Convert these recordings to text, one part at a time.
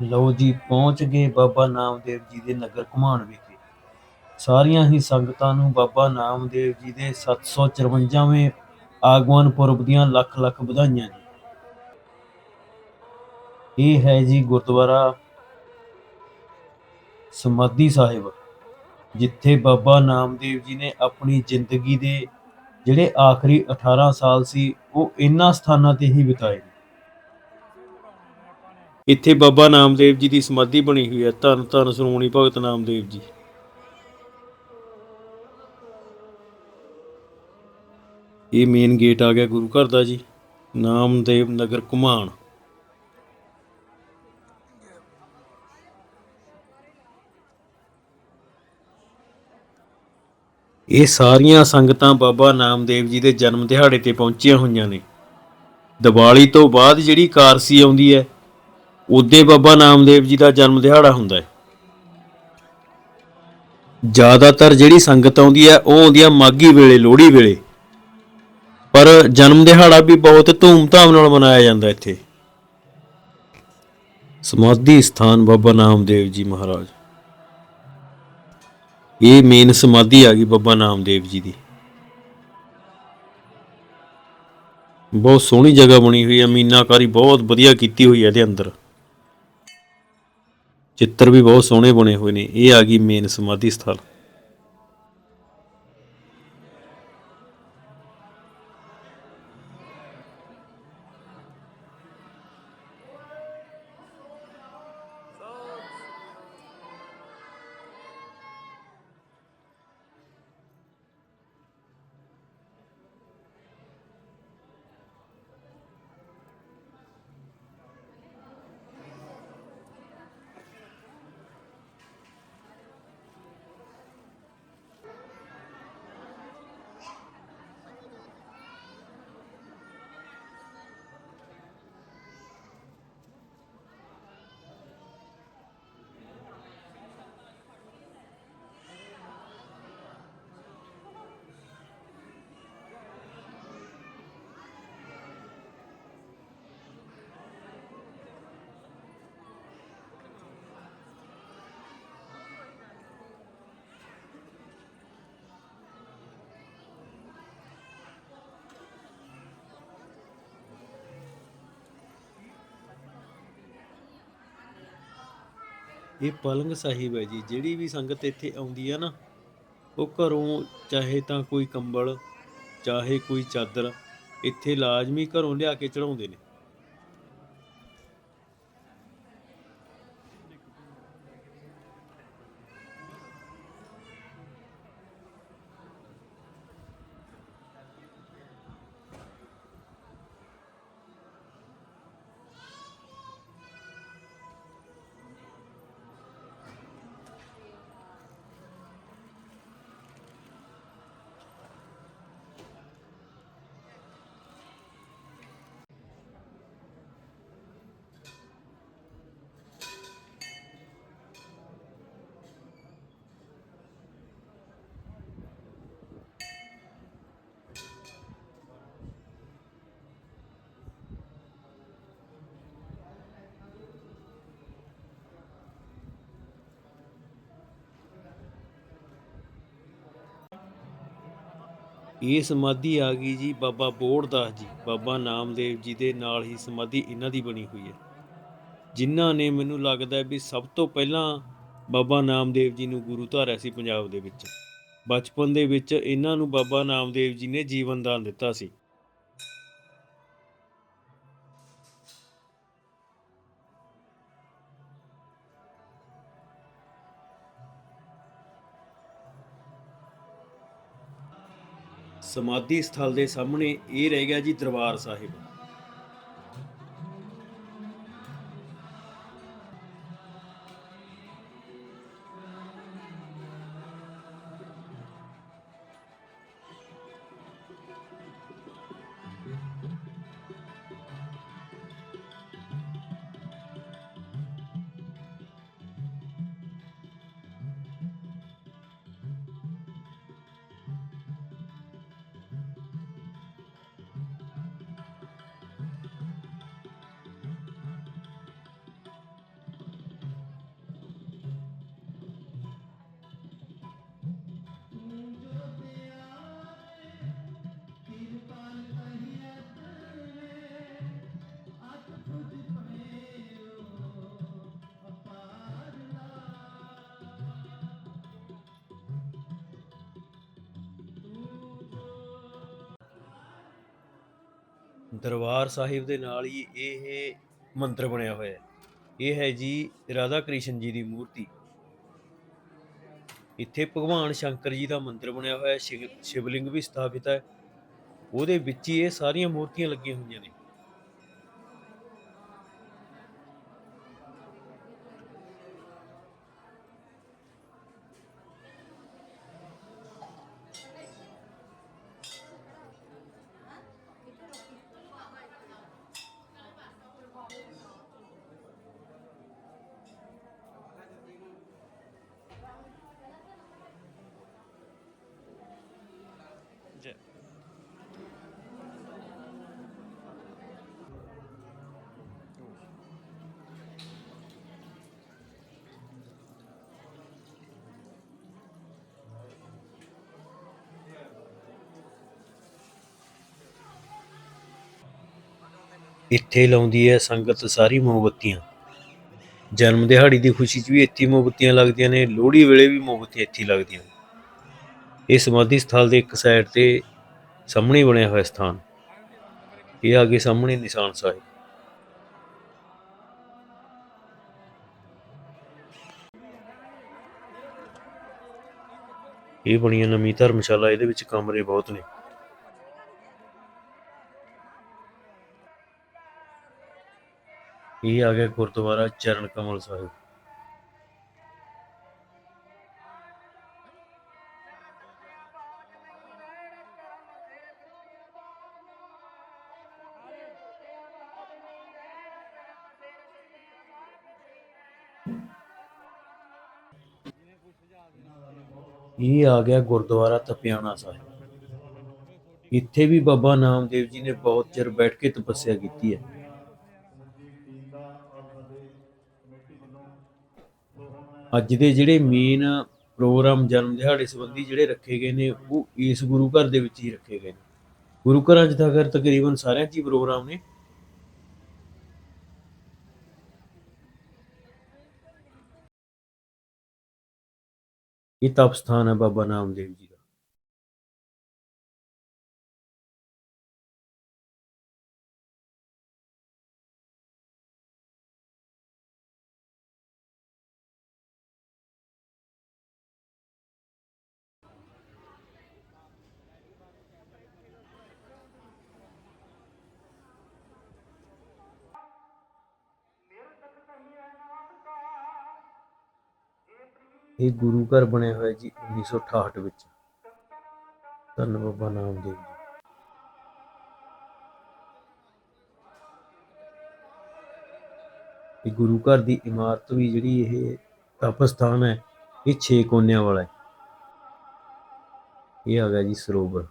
ਲਓ ਜੀ, ਪਹੁੰਚ ਗਏ ਬਾਬਾ ਨਾਮਦੇਵ ਜੀ ਦੇ ਨਗਰ ਘੁਮਾਣ ਵਿਖੇ। ਸਾਰੀਆਂ ਹੀ ਸੰਗਤਾਂ ਨੂੰ ਬਾਬਾ ਨਾਮਦੇਵ ਜੀ ਦੇ 754ਵੇਂ ਆਗਮਨ ਪੁਰਬ ਦੀਆਂ ਲੱਖ ਲੱਖ ਵਧਾਈਆਂ ਜੀ। ਇਹ ਹੈ ਜੀ ਗੁਰਦੁਆਰਾ ਸਮਾਧੀ ਸਾਹਿਬ, ਜਿੱਥੇ ਬਾਬਾ ਨਾਮਦੇਵ ਜੀ ਨੇ ਆਪਣੀ ਜ਼ਿੰਦਗੀ ਦੇ ਜਿਹੜੇ ਆਖਰੀ 18 ਸਾਲ ਸੀ, ਉਹ ਇਹਨਾਂ ਸਥਾਨਾਂ ਤੇ ਹੀ ਬਿਤਾਏ ਇੱਥੇ ਬਾਬਾ ਨਾਮਦੇਵ ਜੀ ਦੀ ਸਮਾਧੀ ਬਣੀ ਹੋਈ ਹੈ। ਧੰਨ ਧੰਨ ਸ਼੍ਰੋਮਣੀ ਭਗਤ ਨਾਮਦੇਵ ਜੀ। ਇਹ ਮੇਨ ਗੇਟ ਆ ਗਿਆ ਗੁਰੂ ਘਰ ਦਾ ਜੀ। ਨਾਮਦੇਵ ਨਗਰ ਘੁਮਾਣ। ਇਹ ਸਾਰੀਆਂ ਸੰਗਤਾਂ ਬਾਬਾ ਨਾਮਦੇਵ ਜੀ ਦੇ ਜਨਮ ਦਿਹਾੜੇ ਤੇ ਪਹੁੰਚੀਆਂ ਹੋਈਆਂ ਨੇ। ਦੀਵਾਲੀ ਤੋਂ ਬਾਅਦ ਜਿਹੜੀ ਕਾਰਸੀ ਆਉਂਦੀ ਹੈ ਉਦੇ ਬਾਬਾ ਨਾਮਦੇਵ ਜੀ ਦਾ ਜਨਮ ਦਿਹਾੜਾ ਹੁੰਦਾ ਹੈ। ਜ਼ਿਆਦਾਤਰ ਜਿਹੜੀ ਸੰਗਤ ਆਉਂਦੀ ਹੈ, ਉਹ ਆਉਂਦੀ ਹੈ ਮਾਗੀ ਵੇਲੇ, ਲੋਹੜੀ ਵੇਲੇ। ਪਰ ਜਨਮ ਦਿਹਾੜਾ ਵੀ ਬਹੁਤ ਧੂਮ-ਧਾਮ ਨਾਲ ਮਨਾਇਆ ਜਾਂਦਾ ਇੱਥੇ। ਸਮਾਧੀ ਸਥਾਨ ਬਾਬਾ ਨਾਮਦੇਵ ਜੀ ਮਹਾਰਾਜ। ਇਹ ਮੇਨ ਸਮਾਧੀ ਆ ਗਈ ਬਾਬਾ ਨਾਮਦੇਵ ਜੀ ਦੀ। ਬਹੁਤ ਸੋਹਣੀ ਜਗ੍ਹਾ ਬਣੀ ਹੋਈ ਹੈ, ਮੀਨਾਕਾਰੀ ਬਹੁਤ ਵਧੀਆ ਕੀਤੀ ਹੋਈ ਹੈ ਇਹਦੇ ਅੰਦਰ। ਚਿੱਤਰ ਵੀ ਬਹੁਤ ਸੋਹਣੇ ਬਣੇ ਹੋਏ ਨੇ। ਇਹ ਆ ਗਈ ਮੇਨ ਸਮਾਧੀ ਸਥਲ ਇਹ ਪਲੰਗ ਸਾਹਿਬ ਹੈ ਜੀ, ਜਿਹੜੀ ਵੀ ਸੰਗਤ ਇੱਥੇ ਆਉਂਦੀ ਹੈ ਨਾ, ਉਹ ਘਰੋਂ ਚਾਹੇ ਤਾਂ ਕੋਈ ਕੰਬਲ, ਚਾਹੇ ਕੋਈ ਚਾਦਰ, ਇੱਥੇ ਲਾਜ਼ਮੀ ਘਰੋਂ ਲਿਆ ਕੇ ਚੜਾਉਂਦੇ ਨੇ। ਇਹ ਸਮਾਧੀ ਆ ਗਈ ਜੀ ਬਾਬਾ ਬੋੜਦਾਸ ਜੀ, ਬਾਬਾ ਨਾਮਦੇਵ ਜੀ ਦੇ ਨਾਲ ਹੀ ਸਮਾਧੀ ਇਹਨਾਂ ਦੀ ਬਣੀ ਹੋਈ ਹੈ। ਜਿਨ੍ਹਾਂ ਨੇ ਮੈਨੂੰ ਲੱਗਦਾ ਵੀ ਸਭ ਤੋਂ ਪਹਿਲਾਂ ਬਾਬਾ ਨਾਮਦੇਵ ਜੀ ਨੂੰ ਗੁਰੂ ਧਾਰਿਆ ਸੀ ਪੰਜਾਬ ਦੇ ਵਿੱਚ। ਬਚਪਨ ਦੇ ਵਿੱਚ ਇਹਨਾਂ ਨੂੰ ਬਾਬਾ ਨਾਮਦੇਵ ਜੀ ਨੇ ਜੀਵਨ ਦਾਨ ਦਿੱਤਾ ਸੀ। ਸਮਾਧੀ ਸਥਲ ਦੇ ਸਾਹਮਣੇ ਇਹ ਰਹਿ ਗਿਆ ਜੀ ਦਰਬਾਰ ਸਾਹਿਬ। ਦਰਬਾਰ ਸਾਹਿਬ ਦੇ ਨਾਲ ਹੀ ਇਹ ਮੰਦਿਰ ਬਣਿਆ ਹੋਇਆ ਹੈ। ਇਹ ਹੈ ਜੀ ਰਾਧਾ ਕ੍ਰਿਸ਼ਨ ਜੀ ਦੀ ਮੂਰਤੀ। ਇੱਥੇ ਭਗਵਾਨ ਸ਼ੰਕਰ ਜੀ ਦਾ ਮੰਦਿਰ ਬਣਿਆ ਹੋਇਆ ਹੈ, ਸ਼ਿਵ- ਸ਼ਿਵਲਿੰਗ ਵੀ ਸਥਾਪਿਤ ਹੈ। ਉਹਦੇ ਵਿੱਚ ਹੀ ਇਹ ਸਾਰੀਆਂ ਮੂਰਤੀਆਂ ਲੱਗੀਆਂ ਹੋਈਆਂ ਨੇ। ਇੱਥੇ ਲਾਉਂਦੀ ਹੈ ਸੰਗਤ ਸਾਰੀ ਮੋਮਬੱਤੀਆਂ। ਜਨਮ ਦਿਹਾੜੀ ਦੀ ਖੁਸ਼ੀ 'ਚ ਵੀ ਇੱਥੇ ਮੋਮਬੱਤੀਆਂ ਲੱਗਦੀਆਂ ਨੇ, ਲੋਹੜੀ ਵੇਲੇ ਵੀ ਮੋਮਬੱਤੀਆਂ ਇੱਥੇ ਲੱਗਦੀਆਂ ਨੇ। ਇਹ ਸਮਾਧੀ ਸਥਲ ਦੇ ਇੱਕ ਸਾਈਡ ਤੇ ਸਾਹਮਣੇ ਬਣਿਆ ਹੋਇਆ ਸਥਾਨ। ਇਹ ਆ ਆਗੇ ਸਾਹਮਣੇ ਨਿਸ਼ਾਨ ਸਾਹਿਬ। ਇਹ ਬਣੀ ਨਵੀਂ ਧਰਮਸ਼ਾਲਾ, ਇਹਦੇ ਵਿੱਚ ਕਮਰੇ ਬਹੁਤ ਨੇ। ਇਹ ਆ ਗਿਆ ਗੁਰਦੁਆਰਾ ਚਰਨ ਕਮਲ ਸਾਹਿਬ ਇਹ ਆ ਗਿਆ ਗੁਰਦੁਆਰਾ ਤਪਿਆਣਾ ਸਾਹਿਬ ਇੱਥੇ ਵੀ ਬਾਬਾ ਨਾਮਦੇਵ ਜੀ ਨੇ ਬਹੁਤ ਚਿਰ ਬੈਠ ਕੇ ਤਪੱਸਿਆ ਕੀਤੀ ਹੈ ਅੱਜ ਦੇ ਜਿਹੜੇ ਮੇਨ ਪ੍ਰੋਗਰਾਮ ਜਨਮ ਦਿਹਾੜੇ ਸੰਬੰਧੀ ਜਿਹੜੇ ਰੱਖੇ ਗਏ ਨੇ, ਉਹ ਇਸ ਗੁਰੂ ਘਰ ਦੇ ਵਿੱਚ ਹੀ ਰੱਖੇ ਗਏ ਨੇ। ਗੁਰੂ ਘਰਾਂ 'ਚ ਤਾਂ ਫਿਰ ਤਕਰੀਬਨ ਸਾਰਿਆਂ 'ਚ ਹੀ ਪ੍ਰੋਗਰਾਮ ਨੇ। ਇਹ ਤਪ ਸਥਾਨ ਹੈ ਬਾਬਾ ਨਾਮਦੇਵ ਜੀ ਦਾ। ਇਹ ਗੁਰੂ ਘਰ ਬਣਿਆ ਹੋਇਆ ਜੀ 1968 ਵਿੱਚ। ਧੰਨ ਬਾਬਾ ਨਾਮਦੇਵ ਜੀ। ਇਹ ਗੁਰੂ ਘਰ ਦੀ ਇਮਾਰਤ ਵੀ ਜਿਹੜੀ ਇਹ ਤਪ ਸਥਾਨ ਹੈ, ਇਹ 6 ਕੋਨਿਆਂ ਵਾਲਾ ਹੈ। ਇਹ ਆ ਗਿਆ ਜੀ ਸਰੋਵਰ।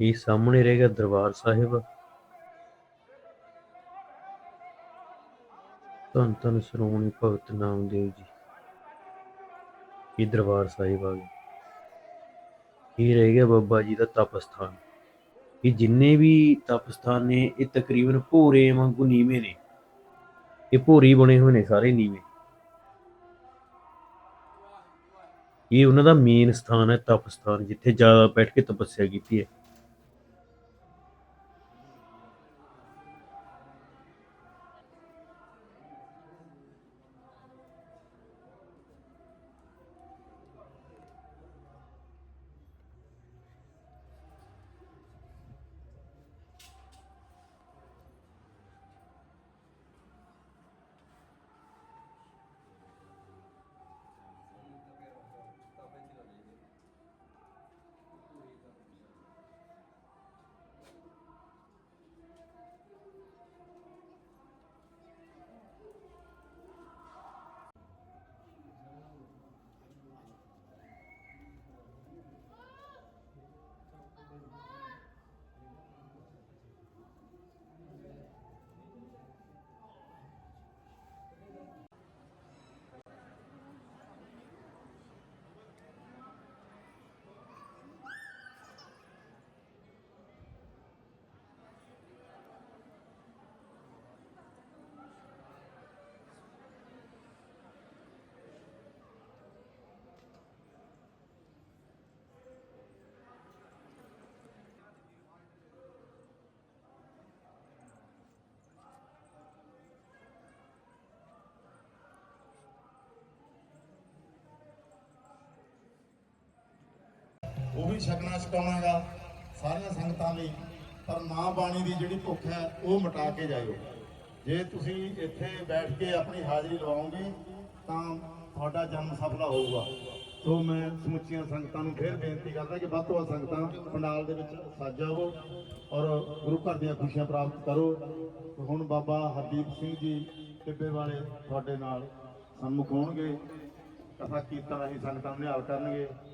ਇਹ ਸਾਹਮਣੇ ਰਹੇਗਾ ਦਰਬਾਰ ਸਾਹਿਬ। ਧੰਨ ਧੰਨ ਸ਼੍ਰੋਮਣੀ ਭਗਤ ਨਾਮਦੇਵ ਜੀ। ਇਹ ਦਰਬਾਰ ਸਾਹਿਬ ਆ ਗਏ? ਇਹ ਰਹਿ ਗਿਆ ਬਾਬਾ ਜੀ ਦਾ ਤਪ ਸਥਾਨ ਇਹ ਜਿੰਨੇ ਵੀ ਤਪ ਸਥਾਨ ਨੇ, ਇਹ ਤਕਰੀਬਨ ਭੋਰੇ ਵਾਂਗੂ ਨੀਵੇਂ ਨੇ। ਇਹ ਭੋਰੀ ਬਣੇ ਹੋਏ ਨੇ ਸਾਰੇ ਨੀਵੇਂ। ਇਹ ਉਹਨਾਂ ਦਾ ਮੇਨ ਸਥਾਨ ਹੈ ਤਪ ਸਥਾਨ ਜਿੱਥੇ ਜ਼ਿਆਦਾ ਬੈਠ ਕੇ ਤਪੱਸਿਆ ਕੀਤੀ ਹੈ। ਉਹ ਵੀ ਛਕਣਾ ਛਕਾਉਣਾਗਾ, ਸਾਰੀਆਂ ਸੰਗਤਾਂ ਲਈ। ਪਰ ਮਾਂ ਬਾਣੀ ਦੀ ਜਿਹੜੀ ਭੁੱਖ ਹੈ, ਉਹ ਮਿਟਾ ਕੇ ਜਾਇਓ। ਜੇ ਤੁਸੀਂ ਇੱਥੇ ਬੈਠ ਕੇ ਆਪਣੀ ਹਾਜ਼ਰੀ ਲਵਾਓਗੇ, ਤਾਂ ਤੁਹਾਡਾ ਜਨਮ ਸਫਲਾ ਹੋਊਗਾ। ਸੋ ਮੈਂ ਸਮੁੱਚੀਆਂ ਸੰਗਤਾਂ ਨੂੰ ਫੇਰ ਬੇਨਤੀ ਕਰਦਾ ਕਿ ਵੱਧ ਤੋਂ ਵੱਧ ਸੰਗਤਾਂ ਪੰਡਾਲ ਦੇ ਵਿੱਚ ਸੱਜ ਜਾਵੋ ਔਰ ਗੁਰੂ ਘਰ ਦੀਆਂ ਖੁਸ਼ੀਆਂ ਪ੍ਰਾਪਤ ਕਰੋ। ਹੁਣ ਬਾਬਾ ਹਰਦੀਪ ਸਿੰਘ ਜੀ ਟਿੱਬੇ ਵਾਲੇ ਤੁਹਾਡੇ ਨਾਲ ਸਨਮੁਖ ਹੋਣਗੇ। ਕਥਾ, ਕੀਰਤਨ ਰਾਹੀਂ ਸੰਗਤਾਂ ਨੂੰ ਨਿਹਾਲ ਕਰਨਗੇ।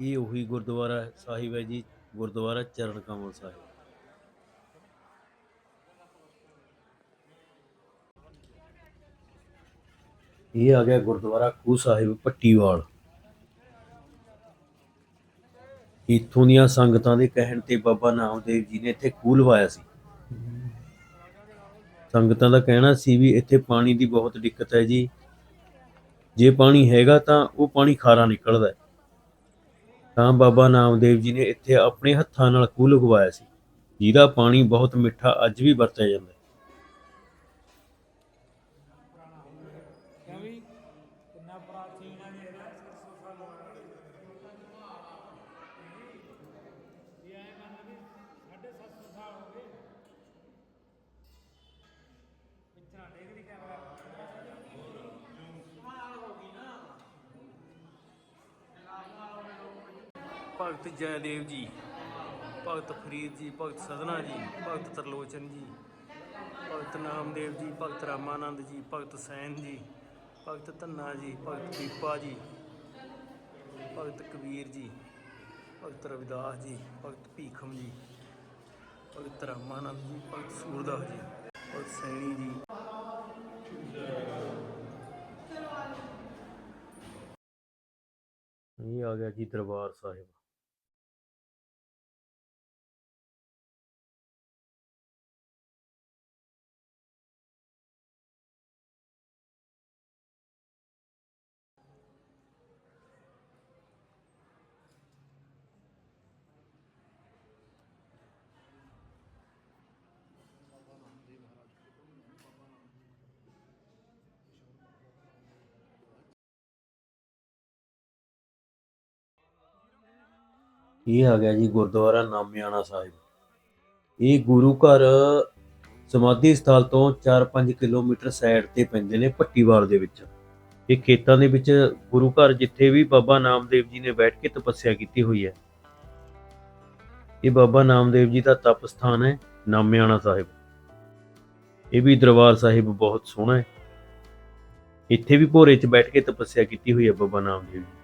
ਇਹ ਉਹੀ ਗੁਰਦੁਆਰਾ ਸਾਹਿਬ ਹੈ ਜੀ, ਗੁਰਦੁਆਰਾ ਚਰਨ ਕਮਲ ਸਾਹਿਬ। ਇਹ ਆ ਗਿਆ ਗੁਰਦੁਆਰਾ ਖੂ ਸਾਹਿਬ, ਪੱਟੀਵਾਲ। ਇੱਥੋਂ ਦੀਆਂ ਸੰਗਤਾਂ ਦੇ ਕਹਿਣ ਤੇ ਬਾਬਾ ਨਾਮਦੇਵ ਜੀ ਨੇ ਇੱਥੇ ਖੂਹ ਲਵਾਇਆ ਸੀ। ਸੰਗਤਾਂ ਦਾ ਕਹਿਣਾ ਸੀ ਵੀ ਇੱਥੇ ਪਾਣੀ ਦੀ ਬਹੁਤ ਦਿੱਕਤ ਹੈ ਜੀ। ਜੇ ਪਾਣੀ ਹੈਗਾ ਤਾਂ ਉਹ ਪਾਣੀ ਖਾਰਾ ਨਿਕਲਦਾ ਹੈ। ਤਾਂ ਬਾਬਾ ਨਾਮਦੇਵ ਜੀ ਨੇ ਇੱਥੇ ਆਪਣੇ ਹੱਥਾਂ ਨਾਲ ਖੂਹ ਲਗਵਾਇਆ ਸੀ। ਜਿਹਦਾ ਪਾਣੀ ਬਹੁਤ ਮਿੱਠਾ ਅੱਜ ਵੀ ਵਰਤਿਆ ਜਾਂਦਾ ਹੈ। ਜੈਦੇਵ ਜੀ ਭਗਤ ਫਰੀਦ ਜੀ ਭਗਤ ਸਦਨਾ ਜੀ ਭਗਤ ਤਰਲੋਚਨ ਜੀ ਭਗਤ ਨਾਮਦੇਵ ਜੀ ਭਗਤ ਰਾਮਾਨੰਦ ਜੀ ਭਗਤ ਸੈਨ ਜੀ ਭਗਤ ਧੰਨਾ ਜੀ ਭਗਤ ਦੀਪਾ ਜੀ ਭਗਤ ਕਬੀਰ ਜੀ ਭਗਤ ਰਵਿਦਾਸ ਜੀ ਭਗਤ ਭੀਖਮ ਜੀ ਭਗਤ ਰਾਮਾਨੰਦ ਜੀ ਭਗਤ ਸੂਰਦਾਸ ਜੀ ਭਗਤ ਸੈਣੀ ਜੀ ਇਹ ਆ ਗਿਆ ਜੀ ਦਰਬਾਰ ਸਾਹਿਬ ਇਹ ਆ ਗਿਆ ਜੀ ਗੁਰਦੁਆਰਾ ਨਾਮਿਆਣਾ ਸਾਹਿਬ। ਇਹ ਗੁਰੂ ਘਰ ਸਮਾਧੀ ਸਥਲ ਤੋਂ 4-5 ਕਿਲੋਮੀਟਰ ਸਾਈਡ ਤੇ ਪੈਂਦੇ ਨੇ ਪੱਟੀਵਾਲ ਦੇ ਵਿੱਚ। ਇਹ ਖੇਤਾਂ ਦੇ ਵਿੱਚ ਗੁਰੂ ਘਰ ਜਿੱਥੇ ਵੀ ਬਾਬਾ ਨਾਮਦੇਵ ਜੀ ਨੇ ਬੈਠ ਕੇ ਤਪੱਸਿਆ ਕੀਤੀ ਹੋਈ ਹੈ। ਇਹ ਬਾਬਾ ਨਾਮਦੇਵ ਜੀ ਦਾ ਤਪ ਸਥਾਨ ਹੈ ਨਾਮਿਆਣਾ ਸਾਹਿਬ। ਇਹ ਵੀ ਦਰਬਾਰ ਸਾਹਿਬ ਬਹੁਤ ਸੋਹਣਾ ਹੈ। ਇੱਥੇ ਵੀ ਭੋਰੇ 'ਚ ਬੈਠ ਕੇ ਤਪੱਸਿਆ ਕੀਤੀ ਹੋਈ ਹੈ ਬਾਬਾ ਨਾਮਦੇਵ ਜੀ।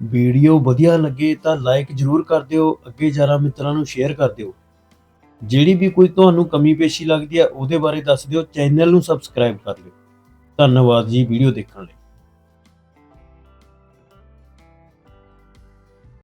ਵੀਡੀਓ ਵਧੀਆ ਲੱਗੇ ਤਾਂ ਲਾਈਕ ਜਰੂਰ ਕਰ ਦਿਓ, ਅੱਗੇ ਯਾਰਾਂ ਮਿੱਤਰਾਂ ਨੂੰ ਸ਼ੇਅਰ ਕਰ ਦਿਓ। ਜਿਹੜੀ ਵੀ ਕੋਈ ਤੁਹਾਨੂੰ ਕਮੀ ਪੇਸ਼ੀ ਲੱਗਦੀ ਹੈ, ਉਹਦੇ ਬਾਰੇ ਦੱਸ ਦਿਓ, ਚੈਨਲ ਨੂੰ ਸਬਸਕ੍ਰਾਈਬ ਕਰ ਲਿਓ ਧੰਨਵਾਦ ਜੀ ਵੀਡੀਓ ਦੇਖਣ ਲਈ।